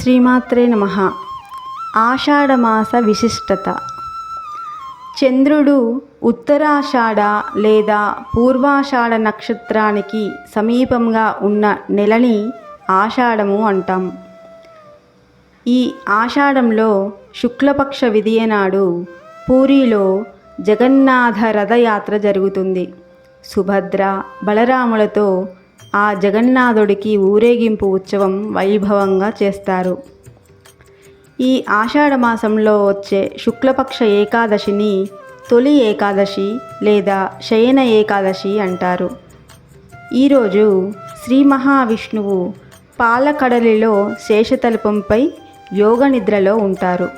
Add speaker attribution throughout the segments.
Speaker 1: శ్రీమాత్రే నమ. ఆషాఢమాస విశిష్టత. చంద్రుడు ఉత్తరాషాఢ లేదా పూర్వాషాఢ నక్షత్రానికి సమీపంగా ఉన్న నెలని ఆషాఢము అంటాం. ఈ ఆషాఢంలో శుక్లపక్ష విదియనాడు పూరిలో జగన్నాథ రథయాత్ర జరుగుతుంది. సుభద్ర బలరాములతో ఆ జగన్నాథుడికి ఊరేగింపు ఉత్సవం వైభవంగా చేస్తారు. ఈ ఆషాఢ మాసంలో వచ్చే శుక్లపక్ష ఏకాదశిని తొలి ఏకాదశి లేదా శయన ఏకాదశి అంటారు. ఈరోజు శ్రీ మహావిష్ణువు పాలకడలిలో శేషతల్పంపై యోగ నిద్రలో ఉంటారు.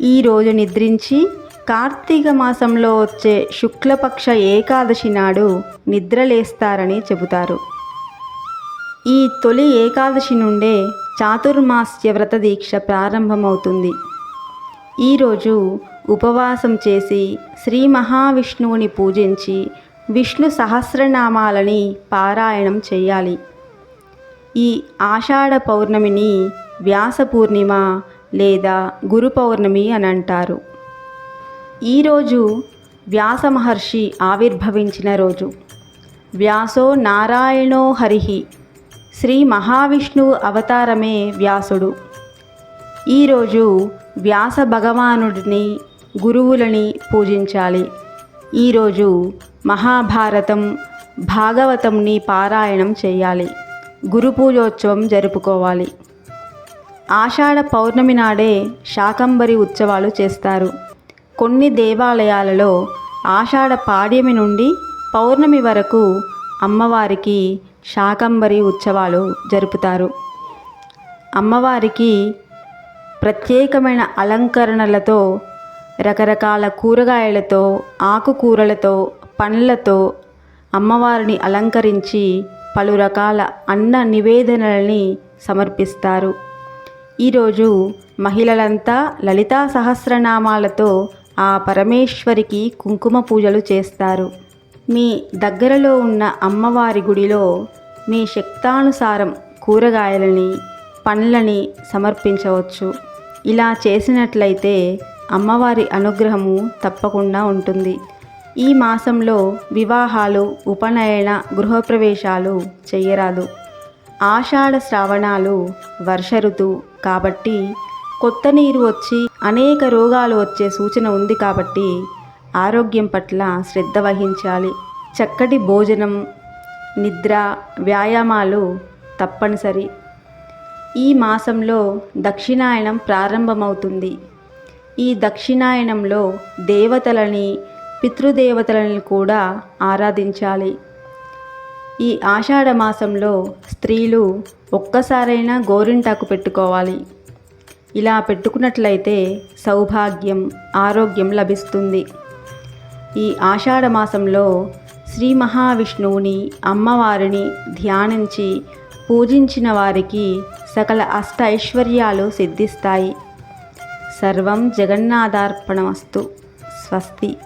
Speaker 1: ఈరోజు నిద్రించి కార్తీక మాసంలో వచ్చే శుక్లపక్ష ఏకాదశి నాడు నిద్రలేస్తారని చెబుతారు. ఈ తొలి ఏకాదశి నుండే చాతుర్మాస్య వ్రత దీక్ష ప్రారంభమవుతుంది. ఈరోజు ఉపవాసం చేసి శ్రీ మహావిష్ణువుని పూజించి విష్ణు సహస్రనామాలని పారాయణం చేయాలి. ఈ ఆషాఢ పౌర్ణమిని వ్యాస పూర్ణిమ లేదా గురు పౌర్ణమి అని అంటారు. ఈరోజు వ్యాస మహర్షి ఆవిర్భవించిన రోజు. వ్యాసో నారాయణో హరిహి శ్రీ మహావిష్ణువు అవతారమే వ్యాసుడు. ఈరోజు వ్యాస భగవానుడిని గురువులని పూజించాలి. ఈరోజు మహాభారతం భాగవతంని పారాయణం చేయాలి. గురు పూజోత్సవం జరుపుకోవాలి. ఆషాఢ పౌర్ణమి నాడే శాకంబరి ఉత్సవాలు చేస్తారు. కొన్ని దేవాలయాలలో ఆషాఢ పాడ్యమి నుండి పౌర్ణమి వరకు అమ్మవారికి శాకంబరి ఉత్సవాలు జరుపుతారు. అమ్మవారికి ప్రత్యేకమైన అలంకరణలతో రకరకాల కూరగాయలతో ఆకుకూరలతో పండ్లతో అమ్మవారిని అలంకరించి పలు రకాల అన్న నివేదనలని సమర్పిస్తారు. ఈరోజు మహిళలంతా లలితా సహస్రనామాలతో ఆ పరమేశ్వరికి కుంకుమ పూజలు చేస్తారు. మీ దగ్గరలో ఉన్న అమ్మవారి గుడిలో మీ శక్తానుసారం కూరగాయలని పండ్లని సమర్పించవచ్చు. ఇలా చేసినట్లయితే అమ్మవారి అనుగ్రహము తప్పకుండా ఉంటుంది. ఈ మాసంలో వివాహాలు ఉపనయన గృహప్రవేశాలు చేయరాదు. ఆషాఢ శ్రావణాలు వర్ష ఋతువు కాబట్టి కొత్త నీరు వచ్చి అనేక రోగాలు వచ్చే సూచన ఉంది కాబట్టి ఆరోగ్యం పట్ల శ్రద్ధ వహించాలి. చక్కటి భోజనం నిద్ర వ్యాయామాలు తప్పనిసరి. ఈ మాసంలో దక్షిణాయనం ప్రారంభమవుతుంది. ఈ దక్షిణాయనంలో దేవతలని పితృదేవతలని కూడా ఆరాధించాలి. ఈ ఆషాఢ మాసంలో స్త్రీలు ఒక్కసారైనా గోరింటాకు పెట్టుకోవాలి. ఇలా పెట్టుకున్నట్లయితే సౌభాగ్యం ఆరోగ్యం లభిస్తుంది. ఈ ఆషాఢ మాసంలో శ్రీ మహావిష్ణువుని అమ్మవారిని ధ్యానించి పూజించిన వారికి సకల అష్ట ఐశ్వర్యాలు సిద్ధిస్తాయి. సర్వం జగన్నాథార్పణమస్తు. స్వస్తి.